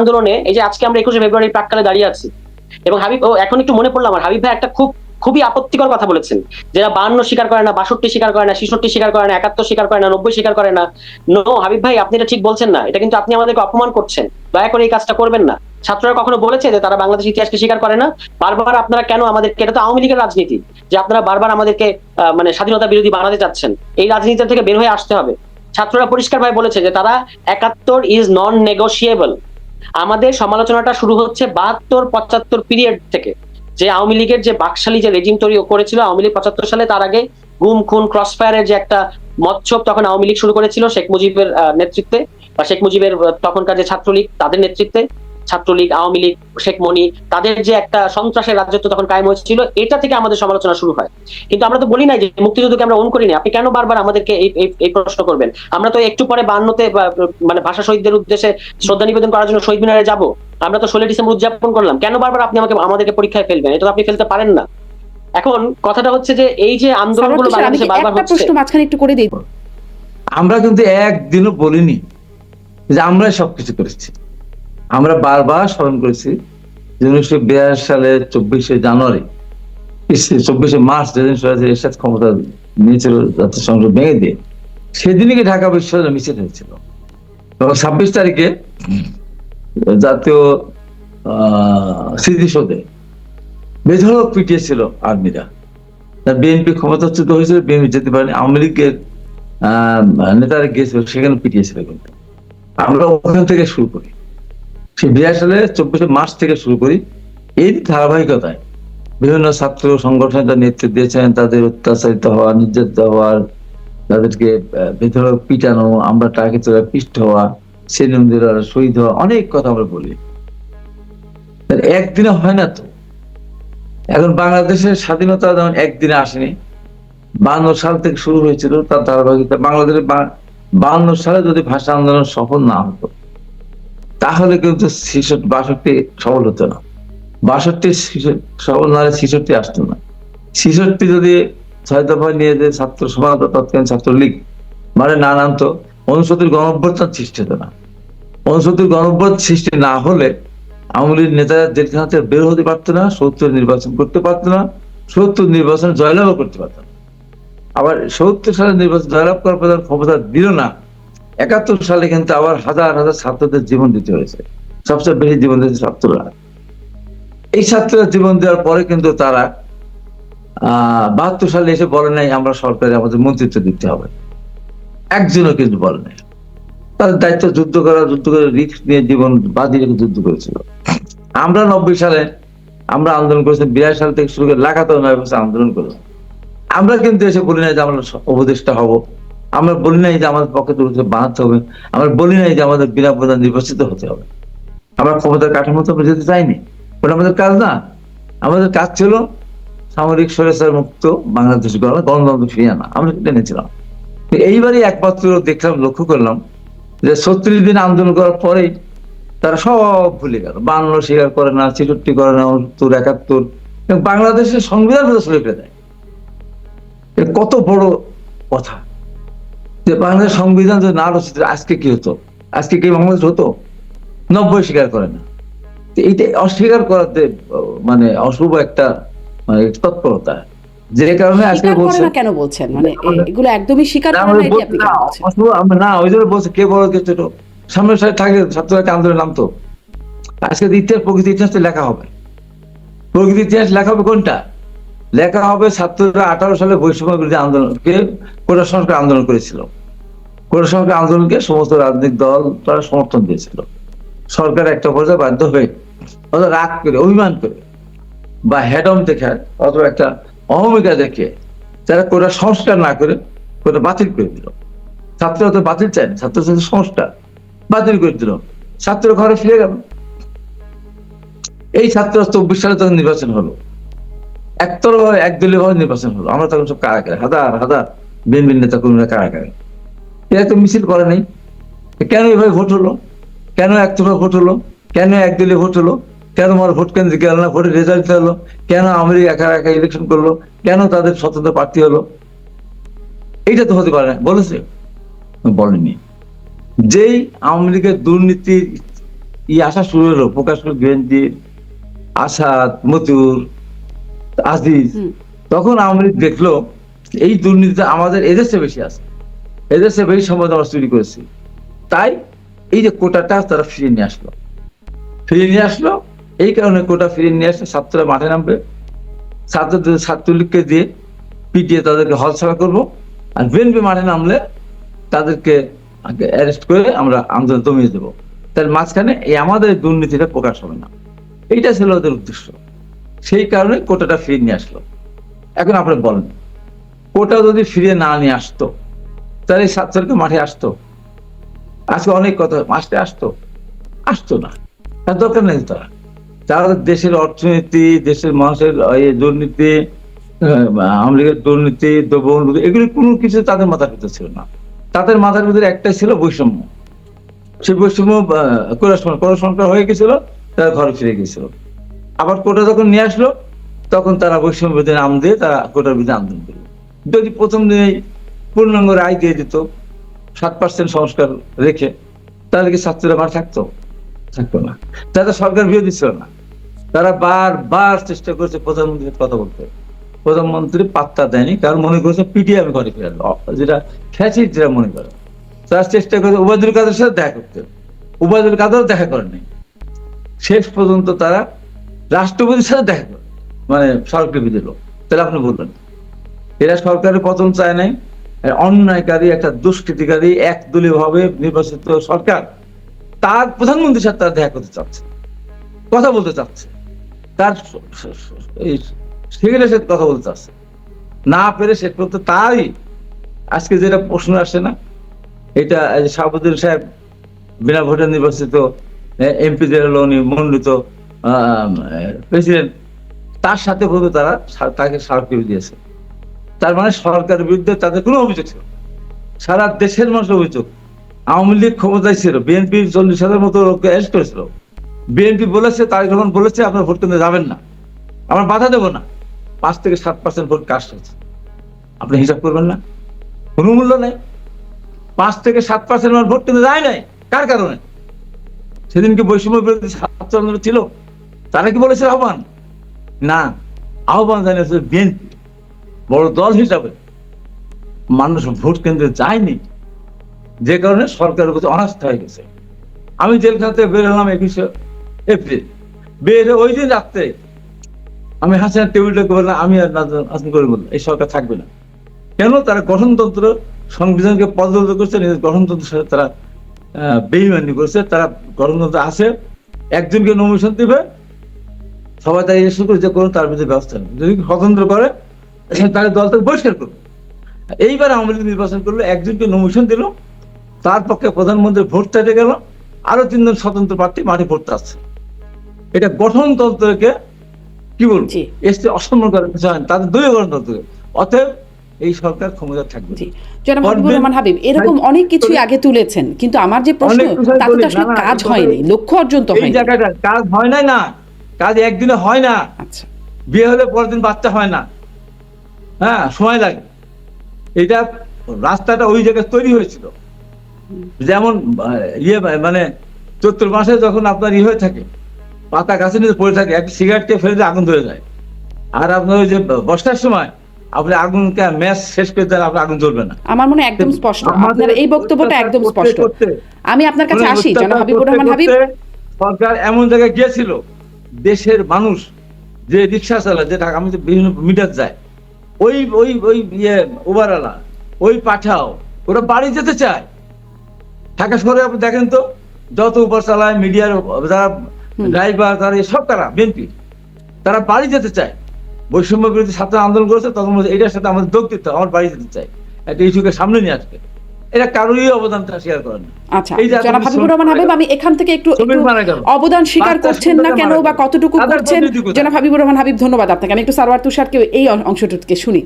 আন্দোলনে এই যে আজকে আমরা একুশে ফেব্রুয়ারির প্রাককালে দাঁড়িয়ে আছি। এবং হাবিব, ও এখন একটু মনে পড়ল আমার, হাবিব ভাই একটা খুব, খুবই আপত্তিকর কথা বলেছেন। যারা বান্ন স্বীকার করে না, বাষট্টি স্বীকার করে না, ছিষট্টি স্বীকার করে না, একাত্তর স্বীকার করে না, নব্বই স্বীকার করে না, নো, হাবিব ভাই, আপনি এটা ঠিক বলছেন না। এটা কিন্তু আপনি আমাদেরকে অপমান করছেন। দয়া করে এই কাজটা করবেন না। ছাত্ররা কখনো বলেছে যে তারা বাংলাদেশ ইতিহাসকে স্বীকার করে না? বারবার আপনারা কেন আমাদেরকে, এটা তো আওয়ামী লীগের রাজনীতি, যে আপনারা বারবার আমাদেরকে মানে স্বাধীনতা বিরোধী বানাতে চাচ্ছেন। এই রাজনীতি থেকে বের হয়ে আসতে হবে। ছাত্ররা পরিষ্কারভাবে বলেছে যে তারা একাত্তর ইজ নন নেগোশিয়েবল আমাদের সমালোচনাটা শুরু হচ্ছে বাহাত্তর পঁচাত্তর পিরিয়ড থেকে। যে আওয়ামী লীগের যে বাকশালী যে রেজিম তৈরি করেছিল, আওয়ামী লীগ পঁচাত্তর সালে তার আগে গুম, খুন ক্রসফায়ারের যে একটা মৎসব তখন আওয়ামী লীগ শুরু করেছিল শেখ মুজিবের নেতৃত্বে। বা শেখ মুজিবের তখনকার যে ছাত্রলীগ, তাদের নেতৃত্বে। ছাত্রলীগ আওয়ামী লীগ শেখ মনি তাদের যে একটা সন্ত্রাসের রাজত্ব তখন কায়েম হয়েছিল এটা থেকে আমাদের সমালোচনা শুরু হয়। কিন্তু আমরা তো বলি নাই যে মুক্তিযুদ্ধকে আমরা অন করিনি। আপনি কেন বারবার আমাদেরকে এই প্রশ্ন করবেন? আমরা তো একটু পরে বান্নতে মানে ভাষা শহীদদের উদ্দেশ্যে শ্রদ্ধা নিবেদন করার জন্য শহীদ মিনারে যাব। আমরা তো ষোলো ডিসেম্বর উদযাপন করলাম। কেন বারবার আপনি আমাকে আমাদেরকে পরীক্ষায় ফেলবেন? এটা তো আপনি ফেলতে পারেন না। এখন কথাটা হচ্ছে যে এই যে আন্দোলনগুলো বাংলাদেশে বারবার হচ্ছে প্রশ্ন মাঝখানে একটু করে দিই? আমরা কিন্তু একদিনও বলিনি যে আমরাই সবকিছু করেছি। আমরা বারবার স্মরণ করেছি যে উনিশশো বিয়াল্লিশ সালের চব্বিশে জানুয়ারি চব্বিশে মার্চ যেদিন সরাসরি এরশাদ ক্ষমতা নিয়েছিল জাতীয় সংসদ ভেঙে দিয়ে, সেদিনই ঢাকা বিশ্ববিদ্যালয় মিছিল হয়েছিল। এবং ছাব্বিশ তারিখে জাতীয় স্মৃতিসৌধে বেধড়ক পিটিয়েছিল আর্মিরা। বিএনপি ক্ষমতাচ্যুত হয়েছিল, বিএনপি যেতে পারেনি, আওয়ামী লীগের নেতারা গিয়েছিল, সেখানে পিটিয়েছিল কিন্তু। আমরা ওখান থেকে শুরু করি। সে বিয়ার সালে চব্বিশে মার্চ থেকে শুরু করি এই ধারাবাহিকতায়। বিভিন্ন ছাত্র সংগঠন তার নেতৃত্ব দিয়েছেন, তাদের অত্যাচারিত হওয়া, নির্যাতিত হওয়ার তাদেরকে বেধড়ক পিটানো, আমরা টাকে তোলা পিষ্ট হওয়া সেলিমদের শহীদ হওয়া, অনেক কথা আমরা বলি। একদিনে হয় না তো। এখন বাংলাদেশের স্বাধীনতা যেমন একদিনে আসেনি বান্ন সাল থেকে শুরু হয়েছিল তার ধারাবাহিকতা। বাংলাদেশের বান্ন সালে যদি ভাষা আন্দোলন সফল না হতো তাহলে কিন্তু ছেষট্টি বাষট্টি সবল হতো না। বাষট্টি সফল না হলে আসতো না। ছেষট্টি যদি ছয় দফা নিয়ে যে ছাত্র সমাজ তৎকালীন ছাত্রলীগ মানে না নামতো অনুসূতির গণঅভ্যর্থন সৃষ্টি হতো না। অনুসূতির গণঅভ্যর্থন সৃষ্টি না হলে আওয়ামী লীগ নেতারা থেকে বের হতে পারতো না, সত্তর নির্বাচন করতে পারতো না, সত্তর নির্বাচন জয়লাভও করতে পারতো না। আবার সত্তর সালে নির্বাচন জয়লাভ করার পর ক্ষমতা দিল না। একাত্তর সালে কিন্তু আবার হাজার হাজার ছাত্রদের জীবন দিতে হয়েছে। সবচেয়ে বেশি জীবন দিয়েছে ছাত্ররা। এই ছাত্ররা জীবন দেওয়ার পরে কিন্তু তারা, আহ, বাহাত্তর সালে এসে বলে নাই, আমরা সরকারে আমাদের মন্ত্রিত্ব দিতে হবে। একজনও কিন্তু বলে নাই। তাদের দায়িত্ব যুদ্ধ করা, যুদ্ধ করে রিস্ক নিয়ে জীবন বাজি রেখে যুদ্ধ করেছিল। আমরা নব্বই সালে, আমরা আন্দোলন করেছি, বিরাশি সাল থেকে শুরু করে লাগাতার নয় বছর আন্দোলন করলাম আমরা কিন্তু এসে বলি না যে আমরা উপদেষ্টা হব। আমরা বলি নাই যে আমাদের পক্ষে তুলতে বানাতে হবে। আমরা বলি নাই যে আমাদের বিনা প্রধান নির্বাচিত হতে হবে। আমরা ক্ষমতার কাঠামোতে আমরা যেতে চাইনি। ওটা আমাদের কাজ না। আমাদের কাজ ছিল সামরিক স্বৈরাচার মুক্ত বাংলাদেশ গড়া গণতন্ত্র ফিরিয়ে আনা। আমরা সেটা এনেছিলাম। এইবারই একমাত্র দেখলাম, লক্ষ্য করলাম যে ছত্রিশ দিন আন্দোলন করার পরেই তারা সব ভুলে গেল। বান্ন স্বীকার করে না, ছেষট্টি করে না, উনসত্তর, একাত্তর। বাংলাদেশের সংবিধান দেয় কত বড় কথা। যে বাংলাদেশ সংবিধান যদি না রচিত আজকে কি হতো? আজকে কি বাংলাদেশ হতো? নব্বই স্বীকার করে না। এইটা অস্বীকার করাতে মানে অশুভ একটা মানে তৎপরতা। যে কারণে আজকে কেন বলছেন? মানে এগুলো একদমই স্বীকার করে না ওই জন্য বলছে কে বড় কে ছোট সামনের সাথে থাকে ছাত্ররা আন্দোলন নামতো আজকে ইতিহাস প্রকৃতি ইতিহাস লেখা হবে। প্রকৃতি ইতিহাস লেখা হবে কোনটা? লেখা হবে ছাত্ররা আঠারো সালে বৈষম্য বিরোধী আন্দোলনকে কোটা সংস্কার আন্দোলন করেছিল। কোটা সংস্কার আন্দোলনকে সমস্ত রাজনৈতিক দল তারা সমর্থন দিয়েছিল। সরকার একটা পর্যায়ে বাধ্য হয়ে অথবা রাগ করে, অভিমান করে বা হেডম দেখে অথবা একটা অহমিকা দেখে যারা কোটা সংস্কার না করে কোটা বাতিল করে দিল। ছাত্ররা তো বাতিল চায় ছাত্র সংস্কার। বাতিল করে দিল। ছাত্র ঘরে ফিরে গেল। এই ছাত্র চব্বিশ সালে তখন নির্বাচন হলো। একদলীয় ভাবে নির্বাচন হলো। আমরা তখন সব কারাগারে, হাজার হাজার বিএনপি নেতা কর্মীরা কারাগারে। এরা তো মিছিল করে নাই। কেন এভাবে ভোট হলো? কেন একতরফা ভোট হলো? কেন একদলীয় ভোট হলো? কেন আমার ভোট কেন্দ্রে গেল না? ভোটের রেজাল্ট হলো? কেন আওয়ামী একা একা ইলেকশন করল? কেন তাদের স্বতন্ত্র প্রার্থী হলো? এইটা তো হতে পারে না। বলেছে? বলেনি। যেই লীগের দুর্নীতির ই আসা শুরু হলো, প্রকাশ বিএনপি আসাদ মতুর আজিজ তখন আওয়ামী লীগ দেখল এই দুর্নীতিটা আমাদের এদেশে বেশি আছে। এদেশে বেশি সম্পদ আমরা চুরি করেছি। তাই এই যে কোটাটা তারা ফিরিয়ে নিয়ে আসলো। ফিরিয়ে নিয়ে আসলো এই কারণে কোটা ফিরিয়ে নিয়ে আসলে ছাত্ররা মাঠে নামবে। ছাত্রদের ছাত্রলীগকে দিয়ে পিটিয়ে তাদেরকে হলছাড়া করব। আর বিএনপি মাঠে নামলে তাদেরকে অ্যারেস্ট করে আমরা আন্দোলন দমিয়ে দেবো। তার মাঝখানে এই আমাদের দুর্নীতিটা প্রকাশ হবে না। এইটা ছিল ওদের উদ্দেশ্য। সেই কারণে কোটাটা ফিরিয়ে নিয়ে আসলো। এখন আপনি বলেন কোটা যদি ফিরিয়ে না নিয়ে আসতো তাহলে এই ছাত্রকে মাঠে আসতো? আজকে অনেক কথা মাসে আসতো? আসতো না। তার দরকার নেই তারা। তারা দেশের অর্থনীতি দেশের মানুষের দুর্নীতি আহ, আওয়ামী লীগের দুর্নীতি দ্রব্য এগুলি কোনো কিছু তাদের মাথার ভিতরে ছিল না। তাদের মাথার ভিতরে একটাই ছিল বৈষম্য। সেই বৈষম্য কোরআন সংস্কার হয়ে গেছিল তারা ঘরে ফিরে গেছিল। আবার কোটা যখন নিয়ে আসলো, তখন তারা বৈষম্য বিরোধী নাম দিয়ে তারা কোটার বিরুদ্ধে আন্দোলন করল। যদি প্রথম দিনেই পূর্ণাঙ্গ রায় দিয়ে দিত, সাত পার্সেন্ট সংস্কার রেখে, তাহলে কি ছাত্ররা মার থাকতো? থাকতো না। তারা সরকার বিরোধী ছিল না। তারা বারবার চেষ্টা করেছে প্রধানমন্ত্রীর কথা বলতে। প্রধানমন্ত্রী পাত্তা দেয়নি, কারণ মনে করছে পিটিয়ে আমি ঘরে ফিরে যেটা খ্যাচি যেটা মনে করে। তারা চেষ্টা করেছে উবায়দুল কাদের সাথে দেখা করতে। উবায়দুল কাদেরও দেখা করেনি। শেষ পর্যন্ত তারা রাষ্ট্রপতির সাথে দেখা করে। মানে সরকারি দিল তাহলে আপনি বলবেন, এরা সরকারের পতন চায় নাই অন্যায়কারী, একটা দুষ্কৃতিকারী একদলীয় ভাবে নির্বাচিত সরকার। তার প্রধানমন্ত্রীর সাথে তারা দেখা করতে চাচ্ছে, কথা বলতে চাচ্ছে। তার স- স- স- সেক্রেটারির সাথে কথা বলতে চাচ্ছে। না পেরে শেষ পর্যন্ত তাই। আজকে যেটা প্রশ্ন আসে না, এটা শাহাবুদ্দিন সাহেব বিনা ভোটে নির্বাচিত এমপিদের হলো উনি প্রেসিডেন্ট তার সাথে পর্যন্ত তারা তাকে স্মারকলিপি দিয়েছে। তার মানে সরকারের বিরুদ্ধে তাদের কোনো অভিযোগ ছিল সারা দেশের মানুষের অভিযোগ। আওয়ামী লীগ ক্ষমতায় ছিল, বিএনপি চল্লিশ হাজার মতো লোককে অ্যারেস্ট করেছিল। বিএনপি বলেছে তারেক রহমান বলেছে, আপনার ভোট কেন্দ্রে যাবেন না। আমরা বাধা দেবো না। পাঁচ থেকে সাত পার্সেন্ট ভোট কাস্ট হয়েছে। আপনি হিসাব করবেন না? কোনো মূল্য নেই। পাঁচ থেকে সাত পার্সেন্ট ভোট কেন্দ্রে যায় নাই। কার কারণে? সেদিন কি বৈষম্য বিরোধী ছাত্র ছিল। তারা কি বলেছে আহ্বান? না, আহ্বান জানিয়েছে বিএনপি। বড় দল হিসাবে। মানুষ ভোট কেন্দ্রে যায়নি। যে কারণে সরকারের প্রতি অনাস্থা হয়ে গেছে। আমি জেলখানা থেকে বের হলাম একুশে এপ্রিল। বের ওই দিন রাত্রে আমি হাসিনা টেবিলটাকে বললাম, আমি আর নাজম করে বললাম এই সরকার থাকবে না। কেন? তারা গঠনতন্ত্র সংবিধানকে পদদলিত করছে, নিজের গঠনতন্ত্রের সাথে তারা বেইমানি করছে। তারা গঠনতন্ত্র আছে, একজনকে নমিশন দিবে সবাই তাই ইস্যু করে যে কোনো তার বিরুদ্ধে ব্যবস্থা নেই যদি স্বতন্ত্র করে তাহলে দল থেকে বহিষ্কার করবে এইবার আওয়ামী লীগ নির্বাচন করল একজনকে নমিশন দিল তার পক্ষে প্রধানমন্ত্রী ভোট চাইতে গেল আরও তিনজন স্বতন্ত্র প্রার্থী মাঠে ভোট আসছে। এটা গঠনতন্ত্রকে কি বলব। এসে অসম্মান করার কিছু হয় তাদের দলীয় গণতন্ত্রকে অতএব এই সরকার ক্ষমতা থাকবে। জনাব রহমান হাবিব এরকম অনেক কিছুই আগে তুলেছেন কিন্তু আমার যে প্রশ্ন তাতে আসলে কাজ হয়নি লক্ষ্য অর্জন তো এই হয়নি। জায়গাটা কাজ হয় নাই না। কাজ একদিনে হয় না। আচ্ছা। বিয়ে হলে পরের দিন বাচ্চা হয় না। হ্যাঁ সময় লাগে। এটা রাস্তাটা ওই জায়গায় তৈরি হয়েছিল। যেমন ইয়ে মানে চৈত্র মাসে যখন আপনার ইয়ে হয়ে থাকে পাতা গাছের নিচে পড়ে থাকে একটা সিগারেটকে ফেলে আগুন ধরে যায়। আর আপনার ওই যে বর্ষার সময় আপনি আগুনকে ম্যাচ শেষ করে দেন আপনার আগুন জ্বলবে না। আমার মনে একদম স্পষ্ট। আপনার এই বক্তব্যটা একদম স্পষ্ট। আমি আপনার কাছে মানে আসি জনাব হাবিবুর রহমান হাবিব। সরকার এমন জায়গায় গিয়েছিল দেশের মানুষ যে রিক্সা চালায় যে ঢাকা আমি বিভিন্ন মিটার যায় ওই ওই ওই ইয়ে ওভারওয়ালা ওই পাঠাও ওরা বাড়ি যেতে চায়। ঢাকা শহরে আপনি দেখেন তো যত উপর চালায় মিডিয়ার যারা ড্রাইভার তারা সব তারা বিএনপি তারা বাড়ি যেতে চায়। বৈষম্য বিরোধী ছাত্র আন্দোলন করেছে তখন এটার সাথে আমাদের যোগ দিতে আমার বাড়ি যেতে চাই। একটা ইস্যুকে সামনে নিয়ে আসবে। এটা কারোরই অবদানটা শেয়ার করেন আচ্ছা জনাব হাবিবুর রহমান হাবিব আমি এখান থেকে একটু। অবদান স্বীকার করছেন না কেন বা কতটুকু করছেন? জনাব হাবিবুর রহমান হাবিব ধন্যবাদ আপনাকে। আমি একটু সারওয়ার তুষারকে এই অংশটুকে শুনি।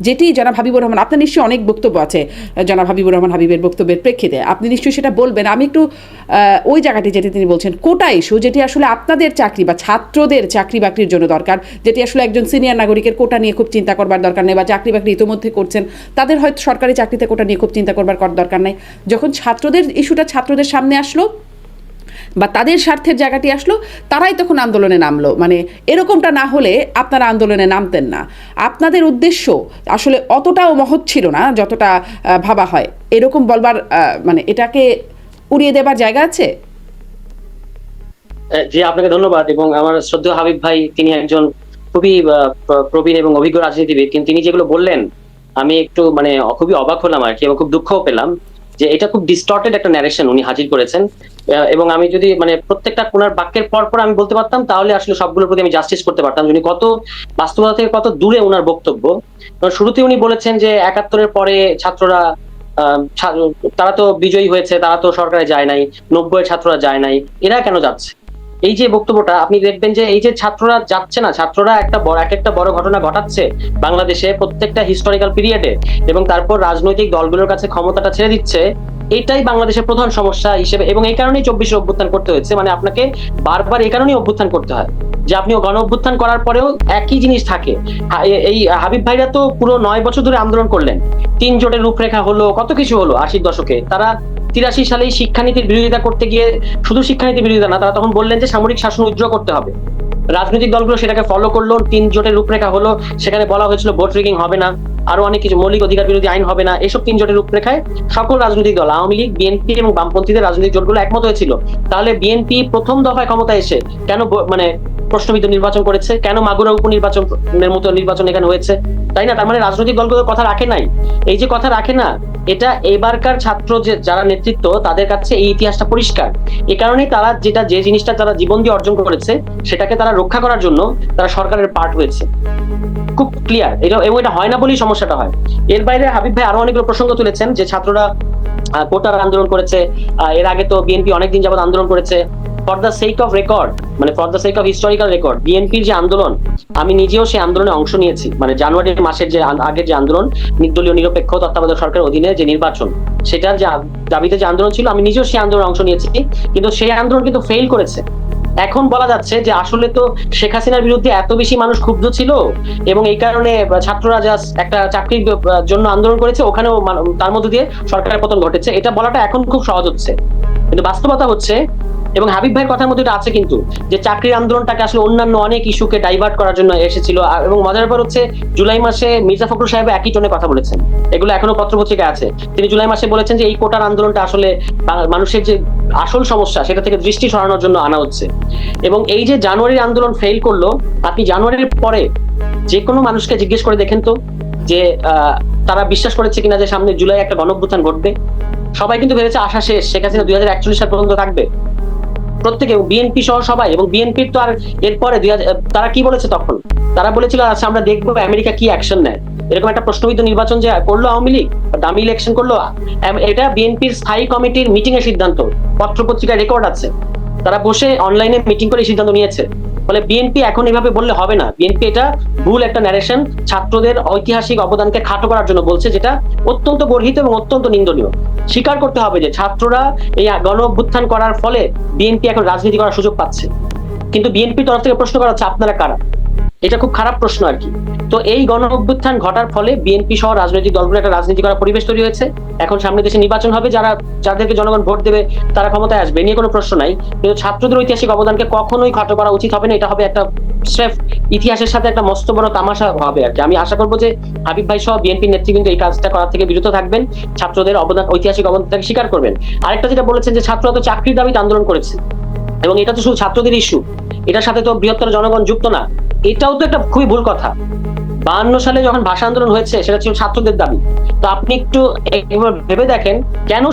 যেটি জনাব হাবিবুর রহমান, আপনার নিশ্চয়ই অনেক বক্তব্য আছে, জনাব হাবিবুর রহমান হাবিবের বক্তব্যের প্রেক্ষিতে। আপনি নিশ্চয়ই সেটা বলবেন। আমি একটু ওই জায়গাটি যেটি তিনি বলছেন, কোটা ইস্যু, যেটি আসলে আপনাদের চাকরি বা ছাত্রদের চাকরি বাকরির জন্য দরকার, যেটি আসলে একজন সিনিয়র নাগরিকের কোটা নিয়ে খুব চিন্তা করবার দরকার নেই বা চাকরি বাকরি ইতিমধ্যে করছেন, তাদের হয়তো সরকারি চাকরিতে কোটা নিয়ে খুব চিন্তা করবার কর- দরকার নেই। যখন ছাত্রদের ইস্যুটা ছাত্রদের সামনে আসলো বা তাদের স্বার্থের জায়গাটি আসলো, তারাই তখন আন্দোলনে নামলো। মানে এরকমটা না হলে আপনারা আন্দোলনে নামতেন না। আপনাদের উদ্দেশ্য আসলে অতটাও মহৎ ছিল না যতটা ভাবা হয়। এরকম বলবার মানে এটাকে উড়িয়ে দেবার জায়গা আছে? জি, আপনাকে ধন্যবাদ এবং আমার শ্রদ্ধেয় হাবিব ভাই, তিনি একজন খুবই প্রবীণ এবং অভিজ্ঞ রাজনীতিবিদ। কিন্তু তিনি যেগুলো বললেন, আমি একটু মানে খুবই অবাক হলাম আর কি এবং খুব দুঃখও পেলাম। যে এটা খুব ডিস্টর্টেড একটা ন্যারেশন উনি হাজির করেছেন। এবং আমি যদি মানে প্রত্যেকটা কোনার বাক্যের পর পর আমি বলতে পারতাম, তাহলে আসলে সবগুলোর প্রতি আমি জাস্টিস করতে পারতাম। উনি কত বাস্তবতা থেকে কত দূরে ওনার বক্তব্য। শুরুতে উনি বলেছেন যে একাত্তরের পরে ছাত্ররা তারা তো বিজয়ী হয়েছে, তারা তো সরকারে যায় নাই নব্বই ছাত্ররা যায় নাই, এরা কেন যাচ্ছে? এই যে বক্তব্যটা, আপনি দেখবেন যে এই যে ছাত্ররা যাচ্ছে না, ছাত্ররা একটা বড়, এক একটা বড় ঘটনা ঘটাচ্ছে বাংলাদেশে প্রত্যেকটা হিস্টোরিক্যাল পিরিয়ডে এবং তারপর রাজনৈতিক দলগুলোর কাছে ক্ষমতাটা ছেড়ে দিচ্ছে, এটাই বাংলাদেশের প্রধান সমস্যা হিসেবে এবং এই কারণেই চব্বিশে অভ্যুত্থান করতে হয়েছে। মানে আপনাকে বারবার এই কারণেই অভ্যুত্থান করতে হয় যে আপনি গণ অভ্যুত্থান করার পরেও একই জিনিস থাকে। এই হাবিব ভাইরা তো পুরো নয় বছর ধরে আন্দোলন করলেন। তিন জোটের রূপরেখা হলো, কত কিছু হলো আশির দশকে। তারা তিরাশি সালেই শিক্ষানীতির বিরোধিতা করতে গিয়ে শুধু শিক্ষানীতির বিরোধিতা না, তারা তখন বললেন যে সামরিক শাসন উজ্জ্বল করতে হবে। রাজনৈতিক দলগুলো সেটাকে ফলো করল, তিন জোটের রূপরেখা হলো, সেখানে বলা হয়েছিল ভোট রিগিং হবে না, আরও অনেক কিছু মৌলিক অধিকার বিরোধী আইন হবে না, এসব তিন জোটের রূপরেখায় সকল রাজনৈতিক দল, আওয়ামী লীগ, বিএনপি এবং বামপন্থীদের রাজনৈতিক জোটগুলো একমত হয়েছিল। তাহলে বিএনপি প্রথম দফায় ক্ষমতায় এসে কেন মানে প্রশ্নবিদ্ধ নির্বাচন করেছে। কেন মাগুরা উপনির্বাচনের মতো নির্বাচন এখানে হয়েছে? তাই না? তার মানে রাজনৈতিক দলগুলো কথা রাখে নাই। এই যে কথা রাখে না, এটা এবারকার ছাত্র যে, যারা নেতৃত্ব, তাদের কাছে এই ইতিহাসটা পরিষ্কার। এ কারণেই তারা যেটা, যে জিনিসটা তারা জীবন দিয়ে অর্জন করেছে, সেটাকে তারা রক্ষা করার জন্য তারা সরকারের পার্ট হয়েছে। খুব ক্লিয়ার এটা, এবং এটা হয় না বলেই সমস্যাটা হয়। এর বাইরে হাবিব ভাই আরও অনেকগুলো প্রসঙ্গ তুলেছেন যে ছাত্ররা কোটার আন্দোলন করেছে। এর আগে তো বিএনপি অনেকদিন যাবত আন্দোলন করেছে। For the sake of record মানে for the sake of historical record বিএনপির যে আন্দোলন, আমি নিজেও সেই আন্দোলনে অংশ নিয়েছি। মানে জানুয়ারি মাসের যে আগের যে আন্দোলন, নির্দলীয় নিরপেক্ষ তত্ত্বাবধায়ক সরকারের অধীনে যে নির্বাচন, সেটার যে দাবিতে যে আন্দোলন ছিল, আমি নিজেও সেই আন্দোলনে অংশ নিয়েছি। কিন্তু সেই আন্দোলন কিন্তু ফেল করেছে। এখন বলা যাচ্ছে যে আসলে তো শেখ হাসিনার বিরুদ্ধে এত বেশি মানুষ ক্ষুব্ধ ছিল এবং এই কারণে ছাত্ররা জাস্ট একটা চাকরির জন্য আন্দোলন করেছে, ওখানেও তার মধ্যে দিয়ে সরকারের পতন ঘটেছে। এটা বলাটা এখন খুব সহজ হচ্ছে। কিন্তু বাস্তবতা হচ্ছে এবং হাবিব ভাইয়ের কথার মধ্যে এটা আছে কিন্তু, যে চাকরির আন্দোলনটাকে আসলে অন্যান্য অনেক ইস্যুকে ডাইভার্ট করার জন্য এসেছিল। এবং মজার ব্যাপার হচ্ছে, জুলাই মাসে মির্জা ফখরুল সাহেব একই টোনে কথা বলেছেন। এগুলো এখনও পত্রপত্রিকায় আছে। তিনি জুলাই মাসে বলেছেন যে এই কোটার আন্দোলনটা আসলে মানুষের যে আসল সমস্যা, সেটা থেকে দৃষ্টি সরানোর জন্য আনা হচ্ছে। এবং এই যে জানুয়ারির আন্দোলন ফেল করল, আপনি জানুয়ারির পরে যে কোনো মানুষকে জিজ্ঞেস করে দেখেন তো, যে তারা বিশ্বাস করেছে কিনা যে সামনে জুলাই একটা গণঅভ্যুত্থান ঘটবে? সবাই কিন্তু ভেবেছে আশা শেষ, শেখ হাসিনা দুই হাজার একচল্লিশ সাল পর্যন্ত থাকবে। প্রত্যেকে বিএনপি সহ সবাই এবং বিএনপির তো আর এরপরে তারা কি বলেছে তখন? তারা বলেছিল আচ্ছা আমরা দেখব আমেরিকা কি অ্যাকশন নেয়। এরকম একটা প্রশ্নবিদ্ধ নির্বাচন যে করল আওয়ামী লীগ দামি ইলেকশন করল এটা বিএনপির স্থায়ী কমিটির মিটিং এর সিদ্ধান্ত। পত্র পত্রিকায় রেকর্ড আছে। তারা বসে অনলাইনে মিটিং করে সিদ্ধান্ত নিয়েছে। ফলে বিএনপি এখন এভাবে বললে হবে না। বিএনপি এটা ভুল একটা ন্যারেশন ছাত্রদের ঐতিহাসিক অবদানকে খাটো করার জন্য বলছে, যেটা অত্যন্ত গর্হিত এবং অত্যন্ত নিন্দনীয়। স্বীকার করতে হবে যে ছাত্ররা এই গণ অভ্যুত্থান করার ফলে বিএনপি এখন রাজনীতি করার সুযোগ পাচ্ছে। কিন্তু বিএনপি তরফ থেকে প্রশ্ন করা হচ্ছে, আপনারা কারা? এটা খুব খারাপ প্রশ্ন আর কি। তো এই গণ অভ্যুত্থান ঘটার ফলে বিএনপি সহ রাজনৈতিক দলগুলো একটা রাজনীতি করার পরিবেশ তৈরি হয়েছে। এখন সামনে দেশে নির্বাচন হবে, যারা, যাদেরকে জনগণ ভোট দেবে, তারা ক্ষমতায় আসবে। নিয়ে কোনো প্রশ্ন নাই। কিন্তু ছাত্রদের ঐতিহাসিক অবদানকে কখনোই খাটো করা উচিত হবে না। এটা হবে একটা স্রেফ ইতিহাসের সাথে একটা মস্ত বড় তামাশা হবে আর কি। আমি আশা করব যে হাবিব ভাই সহ বিএনপি নেতৃবৃন্দ এই কাজটা করার থেকে বিরত থাকবেন। ছাত্রদের অবদান, ঐতিহাসিক অবদানটাকে স্বীকার করবেন। আরেকটা যেটা বলেছেন যে ছাত্ররা তো চাকরির দাবিতে আন্দোলন করেছে। এবং এটা তো শুধু ছাত্রদের ইস্যু এটার সাথে তো বৃহত্তর জনগণ যুক্ত না। এটাও তো একটা খুবই ভুল কথা। বাহান্ন সালে যখন ভাষা আন্দোলন হয়েছে, সেটা ছিল ছাত্রদের দাবি। তো আপনি একটু ভেবে দেখেন কেন